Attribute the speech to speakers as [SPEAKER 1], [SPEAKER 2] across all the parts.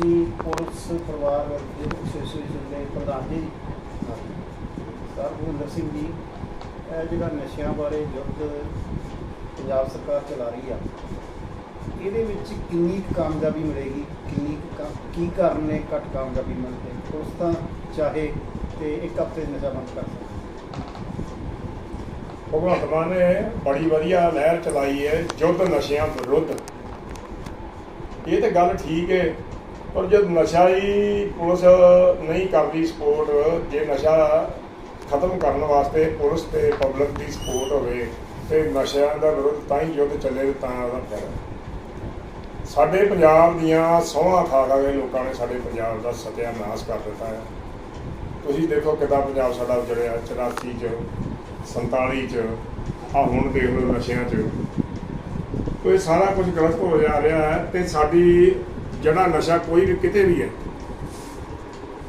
[SPEAKER 1] ਤੁਸੀਂ ਪੁਲਿਸ, ਪਰਿਵਾਰ ਦੇ ਐਸੋਸੀਏਸ਼ਨ ਦੇ ਪ੍ਰਧਾਨ ਜੀ। ਸਰ ਭੁਪਿੰਦਰ ਸਿੰਘ ਜੀ, ਇਹ ਜਿਹੜਾ ਨਸ਼ਿਆਂ ਬਾਰੇ ਯੁੱਧ ਪੰਜਾਬ ਸਰਕਾਰ ਚਲਾ ਰਹੀ ਆ, ਇਹਦੇ ਵਿੱਚ ਕਿੰਨੀ ਕਾਮਯਾਬੀ ਮਿਲੇਗੀ? ਕਿੰਨੀ ਕੀ ਕਾਰਨ ਨੇ ਘੱਟ ਕਾਮਯਾਬੀ ਮਿਲਦੇ ਪੁਲਿਸ ਤਾਂ ਚਾਹੇ ਤੇ ਇੱਕ ਹਫ਼ਤੇ ਨਸ਼ਾ ਬੰਦ ਕਰ ਸਕਦੀ
[SPEAKER 2] ਭਗਵੰਤ ਮਾਨ ਨੇ ਬੜੀ ਵਧੀਆ ਲਹਿਰ ਚਲਾਈ ਹੈ, ਯੁੱਧ ਨਸ਼ਿਆਂ ਵਿਰੁੱਧ। ਇਹ ਤੇ ਗੱਲ ਠੀਕ ਹੈ ਔਰ ਜੇ ਨਸ਼ਾ ਹੀ ਪੁਲਿਸ ਨਹੀਂ ਕਰਦੀ ਸਪੋਰਟ, ਜੇ ਨਸ਼ਾ ਖਤਮ ਕਰਨ ਵਾਸਤੇ ਪੁਲਿਸ ਤੇ ਪਬਲਿਕ ਦੀ ਸਪੋਰਟ ਹੋਵੇ ਤੇ ਨਸ਼ਿਆਂ ਦਾ ਵਿਰੁੱਧ ਤਾਂ ਹੀ ਯੁੱਧ ਚੱਲੇ ਤਾਂ ਉਹਦਾ ਫਾਇਦਾ। ਸਾਡੇ ਪੰਜਾਬ ਦੀਆਂ ਸੋਹਾਂ ਖਾ ਖਾ ਕੇ ਲੋਕਾਂ ਨੇ ਸਾਡੇ ਪੰਜਾਬ ਦਾ ਸਤਿਆਨਾਸ਼ ਕਰ ਦਿੱਤਾ ਹੈ। ਤੁਸੀਂ ਦੇਖੋ ਕਿੱਦਾਂ ਪੰਜਾਬ ਸਾਡਾ ਉਜੜਿਆ 84 ਚ 47 ਚ ਆ ਹੁਣ ਦੇਖ ਲਓ ਨਸ਼ਿਆਂ ਚ। ਕੋਈ ਸਾਰਾ ਕੁਝ ਗਲਤ ਹੋ ਜਾ ਰਿਹਾ ਹੈ ਤੇ ਸਾਡੀ ਜਿਹੜਾ ਨਸ਼ਾ ਕੋਈ ਵੀ ਕਿਤੇ ਵੀ ਹੈ,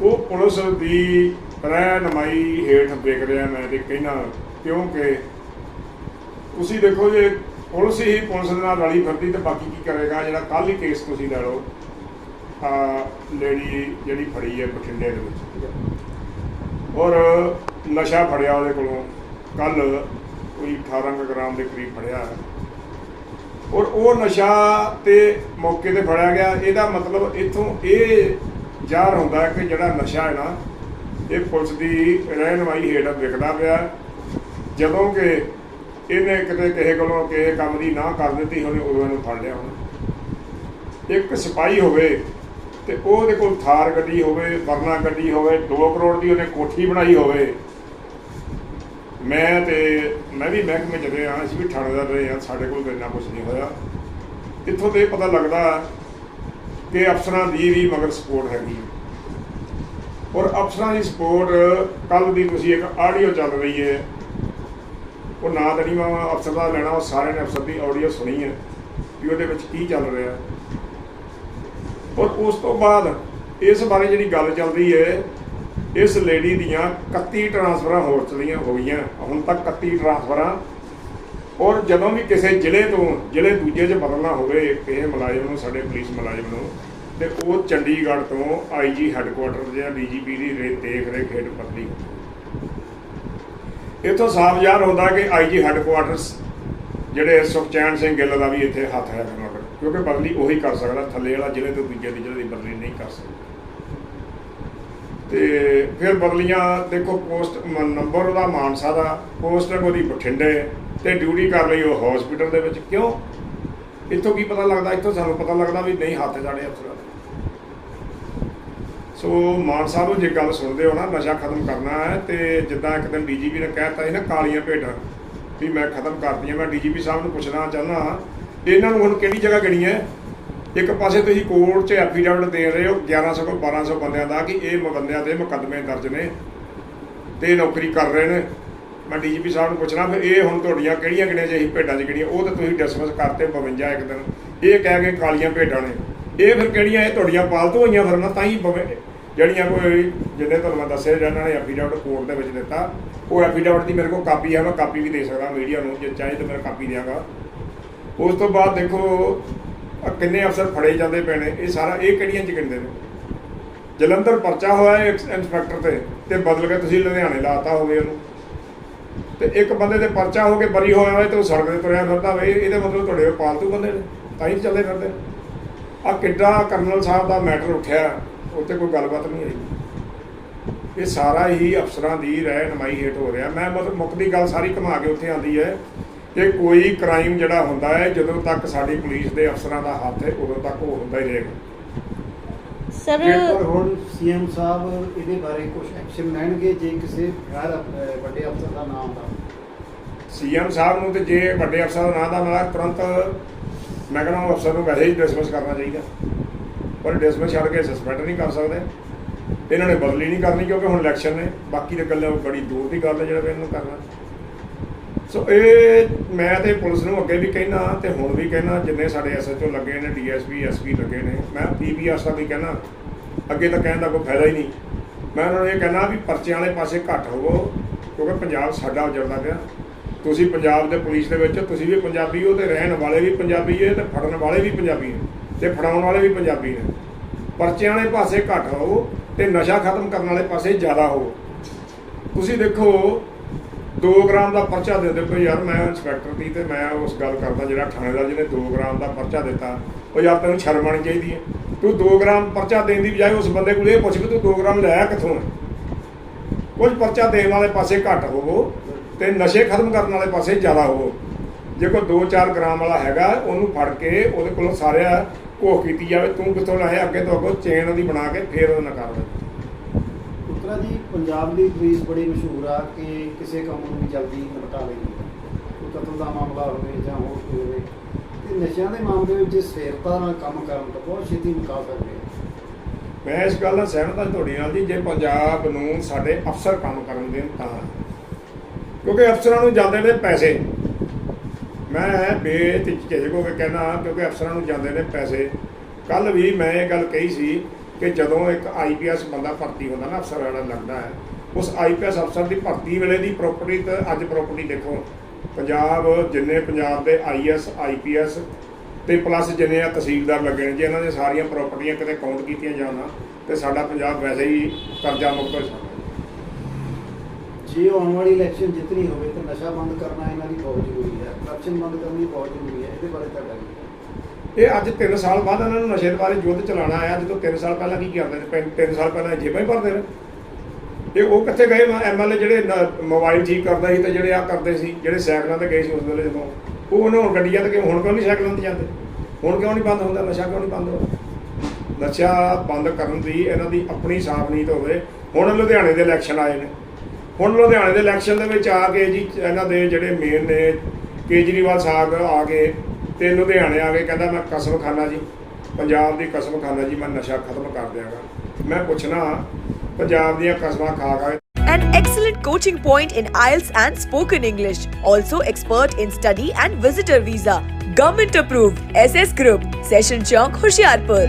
[SPEAKER 2] ਉਹ ਪੁਲਿਸ ਦੀ ਰਹਿਨਮਾਈ ਹੇਠ ਵਿਕ ਰਿਹਾ ਮੈਂ ਤੇ ਕਹਿਣਾ, ਕਿਉਂਕਿ ਤੁਸੀਂ ਦੇਖੋ ਜੇ ਪੁਲਿਸ ਹੀ ਪੁਲਿਸ ਦੇ ਨਾਲ ਰਲੀ ਫਿਰਦੀ ਤੇ ਬਾਕੀ ਕੀ ਕਰੇਗਾ, ਜਿਹੜਾ ਕੱਲ ਹੀ ਕੇਸ ਤੁਸੀਂ ਲੈ ਲਓ, ਆ ਲੇਡੀ ਜਿਹੜੀ ਫੜੀ ਹੈ ਬਠਿੰਡੇ ਦੇ ਵਿੱਚ। ਔਰ ਨਸ਼ਾ ਫੜਿਆ ਉਹਦੇ ਕੋਲੋਂ ਕੱਲ ਕੋਈ 18 ਕੁ ਗ੍ਰਾਮ ਦੇ ਕਰੀਬ ਫੜਿਆ। ਹੈ ਔਰ ਉਹ ਨਸ਼ਾ ਤੇ ਮੌਕੇ ਤੇ ਫੜਿਆ ਗਿਆ। ਇਹਦਾ ਮਤਲਬ ਇਥੋਂ ਇਹ ਜ਼ਾਹਰ ਹੁੰਦਾ ਕਿ ਜਿਹੜਾ ਨਸ਼ਾ ਹੈ ਨਾ, ਇਹ ਪੁਲਿਸ ਦੀ ਰਹਿਨਮਾਈ ਹੇਠ ਵਿਕਦਾ ਪਿਆ। ਜਦੋਂ ਕਿ ਇਹਨੇ ਕਿਤੇ ਕਿਸੇ ਕੋਲੋਂ ਕਿਸੇ ਕੰਮ ਦੀ ਨਾ ਕਰ ਦਿੱਤੀ ਹੋਣੀ, ਉਦੋਂ ਇਹਨੂੰ ਫੜ ਲਿਆ ਹੁਣ ਇੱਕ ਸਿਪਾਹੀ ਹੋਵੇ ਤੇ ਉਹਦੇ ਕੋਲ ਥਾਰ ਗੱਡੀ ਹੋਵੇ, ਵਰਨਾ ਗੱਡੀ ਹੋਵੇ 2 ਕਰੋੜ ਦੀ ਉਹਨੇ ਕੋਠੀ ਬਣਾਈ ਹੋਵੇ ਮੈਂ ਤੇ ਮੈਂ ਵੀ ਮਹਿਕਮੇ ਚ ਰਿਹਾ ਅਸੀਂ ਵੀ ਥਾਣੇਦਾਰ ਰਹੇ ਹਾਂ, ਸਾਡੇ ਕੋਲ ਤਾਂ ਇੰਨਾ ਕੁਝ ਨਹੀਂ ਹੋਇਆ। ਇੱਥੋਂ ਤੇ ਇਹ ਪਤਾ ਲੱਗਦਾ ਕਿ ਅਫਸਰਾਂ ਦੀ ਵੀ ਮਗਰ ਸਪੋਰਟ ਹੈਗੀ। ਔਰ ਅਫਸਰਾਂ ਦੀ ਸਪੋਰਟ ਕੱਲ ਦੀ ਤੁਸੀਂ ਇੱਕ ਆਡੀਓ ਚੱਲ ਰਹੀ ਹੈ। ਉਹ ਨਾਂ ਤਾਂ ਨਹੀਂ ਮੈਂ ਅਫਸਰ ਦਾ ਲੈਣਾ, ਉਹ ਸਾਰਿਆਂ ਨੇ ਅਫਸਰ ਦੀ ਆਡੀਓ ਸੁਣੀ ਹੈ ਵੀ ਉਹਦੇ ਵਿੱਚ ਕੀ ਚੱਲ ਰਿਹਾ ਔਰ ਉਸ ਤੋਂ ਬਾਅਦ ਇਸ ਬਾਰੇ ਜਿਹੜੀ ਗੱਲ ਚੱਲ ਰਹੀ ਹੈ ਇਸ ਲੇਡੀ ਦੀਆਂ 31 ਟਰਾਂਸਫਰਾਂ ਹੋਰ ਚਲੀਆਂ ਹੋ ਗਈਆਂ। ਹੁਣ ਤੱਕ 31 ਟਰਾਂਸਫਰਾਂ ਔਰ ਜਦੋਂ ਵੀ ਕਿਸੇ ਜ਼ਿਲ੍ਹੇ ਤੋਂ, ਜ਼ਿਲ੍ਹੇ ਦੂਜੇ 'ਚ ਬਦਲਣਾ ਹੋਵੇ ਕਿਸੇ ਮੁਲਾਜ਼ਮ ਨੂੰ, ਸਾਡੇ ਪੁਲਿਸ ਮੁਲਾਜ਼ਮ ਨੂੰ, ਤੇ ਉਹ ਚੰਡੀਗੜ੍ਹ ਤੋਂ ਆਈਜੀ ਹੈੱਡਕੁਆਟਰ ਜਾਂ ਡੀਜੀਪੀ ਦੀ ਰੇ- ਦੇਖ ਰੇਖ ਹੇਠ ਬਦਲੀ ਇਥੋਂ ਸਾਫ਼ ਜ਼ਾਹਰ ਹੁੰਦਾ ਕਿ ਆਈਜੀ ਹੈੱਡਕੁਆਟਰਸ ਜਿਹੜੇ ਸੁਖਚੈਨ ਸਿੰਘ ਗਿੱਲ ਦਾ ਵੀ ਇੱਥੇ ਹੱਥ ਹੈ ਮਗਰ ਕਿਉਂਕਿ ਬਦਲੀ ਉਹੀ ਕਰ ਸਕਦਾ, ਥੱਲੇ ਵਾਲਾ ਜ਼ਿਲ੍ਹੇ ਤੋਂ ਦੂਜੇ ਦੀ ਜ਼ਿਲ੍ਹੇ ਦੀ ਬਦਲੀ ਨਹੀਂ ਕਰ ਸਕਦਾ। ਤੇ ਫਿਰ ਬਦਲੀਆਂ, ਦੇਖੋ ਪੋਸਟ ਨੰਬਰ ਉਹਦਾ ਮਾਨਸਾ ਦਾ ਪੋਸਟਿੰਗ ਉਹਦੀ ਬਠਿੰਡੇ ਤੇ ਡਿਊਟੀ ਕਰ ਲਈ ਉਹ ਹਸਪੀਟਲ ਦੇ ਵਿੱਚ। ਕਿਉਂ? ਇੱਥੋਂ ਕੀ ਪਤਾ ਲੱਗਦਾ? ਇੱਥੋਂ ਸਾਨੂੰ ਪਤਾ ਲੱਗਦਾ ਵੀ ਨਹੀਂ ਹੱਥ ਜਾੜੇ ਅਫਸਰਾਂ ਸੋ ਮਾਨ ਸਾਹਿਬ ਨੂੰ ਜੇ ਗੱਲ ਸੁਣਦੇ ਹੋ ਨਾ, ਨਸ਼ਾ ਖਤਮ ਕਰਨਾ ਹੈ ਤੇ ਜਿੱਦਾਂ ਇੱਕ ਦਿਨ ਡੀਜੀਪੀ ਨੇ ਕਹਿਤਾ ਸੀ ਨਾ, ਕਾਲੀਆਂ ਭੇਡਾਂ, ਵੀ ਮੈਂ ਖਤਮ ਕਰਤੀਆਂ, ਮੈਂ ਡੀਜੀਪੀ ਸਾਹਿਬ ਨੂੰ ਪੁੱਛਣਾ ਚਾਹੁੰਦਾ ਇਹਨਾਂ ਨੂੰ ਹੁਣ ਕਿਹੜੀ ਜਗ੍ਹਾ ਗਣੀ ਹੈ? ਇੱਕ ਪਾਸੇ ਤੁਸੀਂ ਕੋਰਟ 'ਚ ਐਫੀਡੈਵਿਟ ਦੇ ਰਹੇ ਹੋ 1100 ਕੋਲ 1200 ਬੰਦਿਆਂ ਦਾ ਕਿ ਇਹ ਬੰਦਿਆਂ ਦੇ ਮੁਕੱਦਮੇ ਦਰਜ ਨੇ ਤੇ ਇਹ ਨੌਕਰੀ ਕਰ ਰਹੇ ਨੇ। ਮੈਂ ਡੀਜੀਪੀ ਸਾਹਿਬ ਨੂੰ ਪੁੱਛਣਾ, ਫਿਰ ਇਹ ਹੁਣ ਤੁਹਾਡੀਆਂ ਕਿਹੜੀਆਂ ਕਿਹੜੀਆਂ ਜਿਹੀ ਭੇਡਾਂ 'ਚ ਕਿਹੜੀਆਂ ਉਹ ਤਾਂ ਤੁਸੀਂ ਡਿਸਮਿਸ ਕਰਤੇ 52 ਇੱਕ ਦਿਨ। ਇਹ ਕਹਿ ਕੇ ਕਾਲੀਆਂ ਭੇਡਾਂ ਨੇ। ਇਹ ਫਿਰ ਕਿਹੜੀਆਂ, ਇਹ ਤੁਹਾਡੀਆਂ ਪਾਲਤੂ ਹੋਈਆਂ ਫਿਰ ਨਾ ਤਾਂ ਹੀ ਬਵੇ, ਜਿਹੜੀਆਂ ਕੋਈ ਜਿੰਨੇ ਤੁਹਾਨੂੰ ਮੈਂ ਦੱਸਿਆ, ਜਿਹਨਾਂ ਨੇ ਐਫੀਡੈਵਿਟ ਕੋਰਟ ਦੇ ਵਿੱਚ ਦਿੱਤਾ, ਉਹ ਐਫੀਡੈਵਿਟ ਦੀ ਮੇਰੇ ਕੋਲ ਕਾਪੀ ਹੈ, ਮੈਂ ਕਾਪੀ ਵੀ ਦੇ ਸਕਦਾ ਮੀਡੀਆ ਨੂੰ, ਜੇ ਚਾਹੇ ਤਾਂ ਮੈਂ ਕਾਪੀ ਦਿਆਂਗਾ। ਉਸ ਤੋਂ ਬਾਅਦ ਦੇਖੋ ਕਿੰਨੇ ਅਫਸਰ ਫੜੇ ਜਾਂਦੇ ਪਏ ਨੇ, ਇਹ ਸਾਰਾ, ਇਹ ਕਿਹੜੀਆਂ ਚ ਗਿਣਦੇ ਨੇ? ਜਲੰਧਰ ਪਰਚਾ ਹੋਇਆ ਹੈ ਇੰਸਪੈਕਟਰ ਤੇ ਤੇ ਬਦਲ ਕੇ ਤੁਸੀਂ ਲੁਧਿਆਣੇ ਲਾਤਾ ਹੋਵੇ ਉਹਨੂੰ। ਤੇ ਇੱਕ ਬੰਦੇ ਤੇ ਪਰਚਾ ਹੋ ਕੇ ਬਰੀ ਹੋਇਆ ਹੋਵੇ ਤੇ ਉਹ ਸੜਕ ਤੇ ਤੁਰਿਆ ਫਿਰਦਾ ਹੋਵੇ ਇਹਦੇ ਮਤਲਬ ਤੁਹਾਡੇ ਪਾਲਤੂ ਬੰਦੇ ਨੇ, ਤਾਂ ਹੀ ਚੱਲਦੇ ਫਿਰਦੇ। ਆ ਕਿੱਡਾ ਕਰਨਲ ਸਾਹਿਬ ਦਾ ਮੈਟਰ ਉੱਠਿਆ ਉੱਤੇ ਕੋਈ ਗੱਲਬਾਤ ਨਹੀਂ ਹੋਈ। ਇਹ ਸਾਰਾ ਹੀ ਅਫਸਰਾਂ ਦੀ ਰਹਿਨਮਾਈ ਹੇਠ ਹੋ ਰਿਹਾ। ਮੈਂ ਮਤਲਬ ਮੁੱਕਦੀ ਗੱਲ ਸਾਰੀ ਘੁਮਾ ਕੇ ਉੱਥੇ ਆਂਦੀ ਹੈ। ਕਿ ਕੋਈ ਕ੍ਰਾਈਮ ਜਿਹੜਾ ਹੁੰਦਾ ਹੈ ਜਦੋਂ ਤੱਕ ਸਾਡੀ ਪੁਲਿਸ ਦੇ ਅਫਸਰਾਂ ਦਾ ਹੱਥ ਹੈ ਉਦੋਂ ਤੱਕ ਉਹ ਹੁੰਦਾ ਹੀ ਰਹੇਗਾ।
[SPEAKER 3] ਸਰ
[SPEAKER 1] ਪਰ ਹੁਣ ਸੀਐਮ ਸਾਹਿਬ ਇਹਦੇ ਬਾਰੇ ਕੁਝ ਐਕਸ਼ਨ ਲੈਣਗੇ ਜੇ ਕਿਸੇ ਗੈਰ ਅਹ, ਵੱਡੇ ਅਫਸਰ ਦਾ ਨਾਮ ਆਉਂਦਾ
[SPEAKER 2] ਸੀਐਮ ਸਾਹਿਬ ਨੂੰ ਤੇ ਜੇ ਵੱਡੇ ਅਫਸਰ ਦਾ ਨਾਂ ਦਾ ਮਿਲਾ ਤੁਰੰਤ ਮੈਂ ਕਹਿੰਦਾ ਉਹ ਅਫਸਰ ਨੂੰ ਵੈਸੇ ਹੀ ਡਿਸਮਿਸ ਕਰਨਾ ਚਾਹੀਦਾ। ਪਰ ਡਿਸਮਿਸ ਛੱਡ ਕੇ ਸਸਪੈਂਡ ਨਹੀਂ ਕਰ ਸਕਦੇ। ਇਹਨਾਂ ਨੇ ਬਦਲੀ ਨਹੀਂ ਕਰਨੀ ਕਿਉਂਕਿ ਹੁਣ ਇਲੈਕਸ਼ਨ ਨੇ ਬਾਕੀ ਦੇ ਗੱਲਾਂ ਬੜੀ ਦੂਰ ਦੀ ਗੱਲ ਹੈ ਜਿਹੜਾ ਵੀ ਇਹਨੂੰ ਕਰਨਾ। ਸੋ ਇਹ ਮੈਂ ਤੇ ਪੁਲਿਸ ਨੂੰ ਅੱਗੇ ਵੀ ਕਹਿਣਾ ਤੇ ਹੁਣ ਵੀ ਕਹਿਣਾ, ਜਿੰਨੇ ਸਾਡੇ ਐਸਐਚਓ ਲੱਗੇ ਨੇ ਡੀਐਸਪੀ ਐਸਪੀ ਲੱਗੇ ਨੇ, ਮੈਂ ਪੀਪੀਐਸ ਦਾ ਵੀ ਕਹਿਣਾ, ਅੱਗੇ ਤਾਂ ਕਹਿਣ ਦਾ ਕੋਈ ਫਾਇਦਾ ਹੀ ਨਹੀਂ। ਮੈਂ ਉਹਨਾਂ ਨੂੰ ਇਹ ਕਹਿਣਾ ਵੀ ਪਰਚਿਆਂ ਵਾਲੇ ਪਾਸੇ ਘੱਟ ਹੋਵੋ, ਕਿਉਂਕਿ ਪੰਜਾਬ ਸਾਡਾ ਉਜੜਦਾ ਪਿਆ। ਤੁਸੀਂ ਪੰਜਾਬ ਦੇ ਪੁਲਿਸ ਦੇ ਵਿੱਚ, ਤੁਸੀਂ ਵੀ ਪੰਜਾਬੀ ਹੋ ਤੇ ਰਹਿਣ ਵਾਲੇ ਵੀ ਪੰਜਾਬੀ ਹੈ ਤੇ ਫੜਨ ਵਾਲੇ ਵੀ ਪੰਜਾਬੀ ਨੇ ਤੇ ਫੜਾਉਣ ਵਾਲੇ ਵੀ ਪੰਜਾਬੀ ਨੇ। ਪਰਚਿਆਂ ਵਾਲੇ ਪਾਸੇ ਘੱਟ ਹੋਵੋ ਤੇ ਨਸ਼ਾ ਖਤਮ ਕਰਨ ਵਾਲੇ ਪਾਸੇ ਜ਼ਿਆਦਾ ਹੋਵੋ। ਤੁਸੀਂ ਦੇਖੋ 2 ਗ੍ਰਾਮ ਦਾ ਪਰਚਾ ਦੇ ਦਿਓ ਕੋਈ ਯਾਰ ਮੈਂ ਇੰਸਪੈਕਟਰ ਦੀ ਤੇ ਮੈਂ ਉਸ ਗੱਲ ਕਰਦਾ ਜਿਹੜਾ ਥਾਣੇਦਾਰ ਜਿਹਨੇ 2 ਗ੍ਰਾਮ ਦਾ ਪਰਚਾ ਦਿੱਤਾ, ਉਹ ਯਾਰ ਤੈਨੂੰ ਸ਼ਰਮ ਆਣੀ ਚਾਹੀਦੀ ਹੈ। ਤੂੰ 2 ਗ੍ਰਾਮ ਪਰਚਾ ਦੇਣ ਦੀ ਬਜਾਏ ਉਸ ਬੰਦੇ ਕੋਲ ਇਹ ਪੁੱਛ ਕਿ ਤੂੰ 2 ਗ੍ਰਾਮ ਲਿਆ ਕਿੱਥੋਂ ਹੈ? ਕੁਝ ਪਰਚਾ ਦੇਣ ਵਾਲੇ ਪਾਸੇ ਘੱਟ ਹੋਵੋ ਤੇ ਨਸ਼ੇ ਖਤਮ ਕਰਨ ਵਾਲੇ ਪਾਸੇ ਜ਼ਿਆਦਾ ਹੋਵੋ। ਜੇ ਕੋਈ 2-4 ਗ੍ਰਾਮ ਵਾਲਾ ਹੈਗਾ, ਉਹਨੂੰ ਫੜ ਕੇ ਉਹਦੇ ਕੋਲੋਂ ਸਾਰਿਆ ਘੋਖ ਕੀਤੀ ਜਾਵੇ, ਤੂੰ ਕਿੱਥੋਂ ਲਾਇਆ ਅੱਗੇ ਤੋਂ ਅੱਗੋਂ ਚੇਨ ਉਹਦੀ ਬਣਾ ਕੇ ਫੇਰ ਉਹਦੇ ਨਾਲ ਕਰ ਦੇ।
[SPEAKER 1] ਪੁੱਤਰਾ ਜੀ ਪੰਜਾਬ ਦੀ ਪੁਲਿਸ ਬੜੀ ਮਸ਼ਹੂਰ ਆ ਕਿ ਕਿਸੇ ਕੰਮ ਨੂੰ ਵੀ ਜਲਦੀ ਨਿਪਟਾ ਲੈਂਦੀ ਹੈ ਕੋਈ ਕਤਲ ਦਾ ਮਾਮਲਾ ਹੋਵੇ ਜਾਂ ਹੋਰ ਕੋਈ ਹੋਵੇ, ਤੇ ਨਸ਼ਿਆਂ ਦੇ ਮਾਮਲੇ ਵਿੱਚ ਜੇ ਸਥਿਰਤਾ ਨਾਲ ਕੰਮ ਕਰਨ ਤਾਂ ਬਹੁਤ ਛੇਤੀ ਮੁਕਾ ਸਕਦੇ
[SPEAKER 2] ਮੈਂ ਇਸ ਗੱਲ ਨਾਲ ਸਹਿਮਤ ਹਾਂ ਤੁਹਾਡੇ ਨਾਲ ਜੀ, ਜੇ ਪੰਜਾਬ ਨੂੰ ਸਾਡੇ ਅਫਸਰ ਕੰਮ ਕਰਨ ਦੇਣ ਤਾਂ। ਕਿਉਂਕਿ ਅਫਸਰਾਂ ਨੂੰ ਜਾਂਦੇ ਨੇ ਪੈਸੇ। ਮੈਂ ਬੇਤਿਚਕ ਹੋ ਕੇ ਕਹਿਣਾ ਕਿਉਂਕਿ ਅਫਸਰਾਂ ਨੂੰ ਜਾਂਦੇ ਨੇ ਪੈਸੇ। ਕੱਲ ਵੀ ਮੈਂ ਇਹ ਗੱਲ ਕਹੀ ਸੀ ਕਿ ਜਦੋਂ ਇੱਕ ਆਈਪੀਐਸ ਬੰਦਾ ਭਰਤੀ ਹੁੰਦਾ ਨਾ ਅਫਸਰ ਵਾਲਾ ਲੱਗਦਾ ਹੈ, ਉਸ ਆਈਪੀਐਸ ਅਫਸਰ ਦੀ ਭਰਤੀ ਵੇਲੇ ਦੀ ਪ੍ਰੋਪਰਟੀ ਤੇ ਅੱਜ ਪ੍ਰੋਪਰਟੀ ਦੇਖੋ, ਪੰਜਾਬ ਜਿੰਨੇ ਪੰਜਾਬ ਦੇ ਆਈਐਸ ਆਈਪੀਐਸ ਤੇ ਪਲੱਸ ਜਿੰਨੇ ਆ ਤਹਿਸੀਲਦਾਰ ਲੱਗੇ ਨੇ, ਜੇ ਇਹਨਾਂ ਦੀਆਂ ਸਾਰੀਆਂ ਪ੍ਰਾਪਰਟੀਆਂ ਕਿਤੇ ਕਾਊਂਟ ਕੀਤੀਆਂ ਜਾਣ ਤੇ ਸਾਡਾ ਪੰਜਾਬ ਵੈਸੇ ਹੀ ਕਰਜ਼ਾ ਮੁਕਤ ਹੋ ਸਕਦਾ
[SPEAKER 1] ਜੇ ਆਉਣ ਵਾਲੀ ਇਲੈਕਸ਼ਨ ਜਿੱਤਣੀ ਹੋਵੇ ਤਾਂ ਨਸ਼ਾ ਬੰਦ ਕਰਨਾ ਇਹਨਾਂ ਦੀ ਬਹੁਤ ਜ਼ਰੂਰੀ ਹੈ ਕਰਪਸ਼ਨ ਬੰਦ ਕਰਨੀ ਬਹੁਤ ਜ਼ਰੂਰੀ ਹੈ, ਇਹਦੇ ਬਾਰੇ ਤੁਹਾਡਾ
[SPEAKER 2] ਇਹ ਅੱਜ 3 ਸਾਲ ਬਾਅਦ ਇਹਨਾਂ ਨੂੰ ਨਸ਼ੇ ਦੇ ਬਾਰੇ ਯੁੱਧ ਚਲਾਉਣਾ ਆਇਆ, ਜਦੋਂ 3 ਸਾਲ ਪਹਿਲਾਂ ਕੀ ਕਰਦੇ ਨੇ? 3 ਸਾਲ ਪਹਿਲਾਂ ਜੇਬਾਂ ਹੀ ਭਰਦੇ ਨੇ। ਇਹ ਉਹ ਕਿੱਥੇ ਗਏ? ਐਮਐਲਏ ਜਿਹੜੇ ਨ- ਮੋਬਾਈਲ ਠੀਕ ਕਰਦਾ ਸੀ ਤੇ ਜਿਹੜੇ ਆ ਕਰਦੇ ਸੀ, ਜਿਹੜੇ ਸਾਈਕਲਾਂ ਤੇ ਗਏ ਸੀ ਉਸ ਵੇਲੇ ਜਦੋਂ। ਉਹ ਉਹਨਾਂ ਹੁਣ ਗੱਡੀਆਂ ਤੇ ਗਏ ਹੁਣ ਕਿਉਂ ਨਹੀਂ ਸਾਈਕਲਾਂ ਤੇ ਜਾਂਦੇ? ਹੁਣ ਕਿਉਂ ਨਹੀਂ ਬੰਦ ਹੁੰਦਾ? ਨਸ਼ਾ ਕਿਉਂ ਨਹੀਂ ਬੰਦ ਹੁੰਦਾ? ਨਸ਼ਾ ਬੰਦ ਕਰਨ ਦੀ ਇਹਨਾਂ ਦੀ ਆਪਣੀ ਸਾਫ਼ ਨੀਤ ਹੋਵੇ। ਹੁਣ ਲੁਧਿਆਣੇ ਦੇ ਇਲੈਕਸ਼ਨ ਆਏ ਨੇ। ਹੁਣ ਲੁਧਿਆਣੇ ਦੇ ਇਲੈਕਸ਼ਨ ਦੇ ਵਿੱਚ ਆ ਕੇ ਜੀ, ਇਹਨਾਂ ਦੇ ਜਿਹੜੇ ਮੇਨ ਨੇ ਕੇਜਰੀਵਾਲ ਸਾਹਿਬ ਆ ਕੇ ਤੇ ਲੁਧਿਆਣੇ ਆ ਕੇ ਕਹਿੰਦਾ ਮੈਂ ਕਸਮ ਖਾਨਾ ਜੀ ਪੰਜਾਬ ਦੀ ਕਸਮ ਖਾਨਾ ਜੀ ਮੈਂ ਨਸ਼ਾ ਖਤਮ ਕਰ ਦਿਆਂਗਾ ਮੈਂ ਪੁੱਛਣਾ ਪੰਜਾਬ ਦੀਆਂ ਕਸਮਾਂ ਖਾ ਖਾ ਕੇ
[SPEAKER 4] An excellent coaching point in IELTS and spoken English. Also expert in study and visitor visa. Government approved. SS Group. Session Chowk, Hoshiarpur.